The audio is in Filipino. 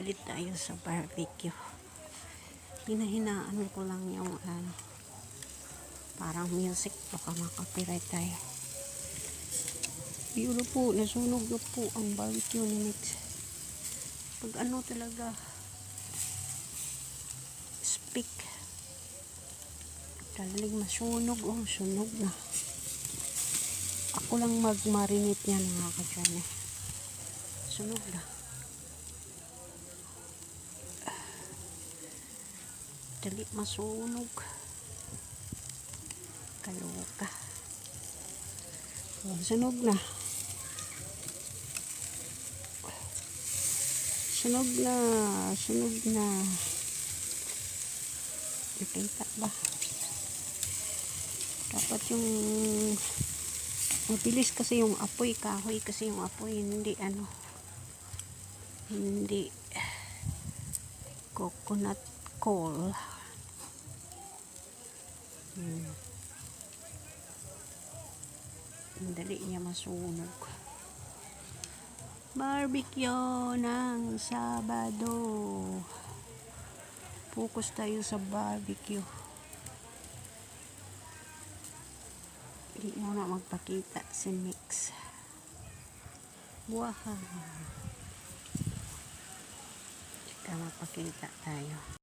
palit tayo sa barbecue. Hinahinaan ko lang yung ano, parang music. Baka makapiright tayo. Yun po, nasunog na po ang barbecue ni Mix. Pag ano talaga, speak. Talagang masunog, oh, sunog na. Ako lang mag-marinate yan mga kadyan eh. Sunog na. Dali masunog. Kaloka. Oh, sunog na. Sunog na. Sunog na. Nakita ba? Dapat yung mabilis kasi yung apoy, kahoy kasi yung apoy, hindi ano, hindi coconut coal. Hmm. Ang dali niya masunog. Barbecue ng Sabado. Focus tayo sa barbecue. Hindi muna magpakita si Mix. Wow. Tsaka mapakita tayo.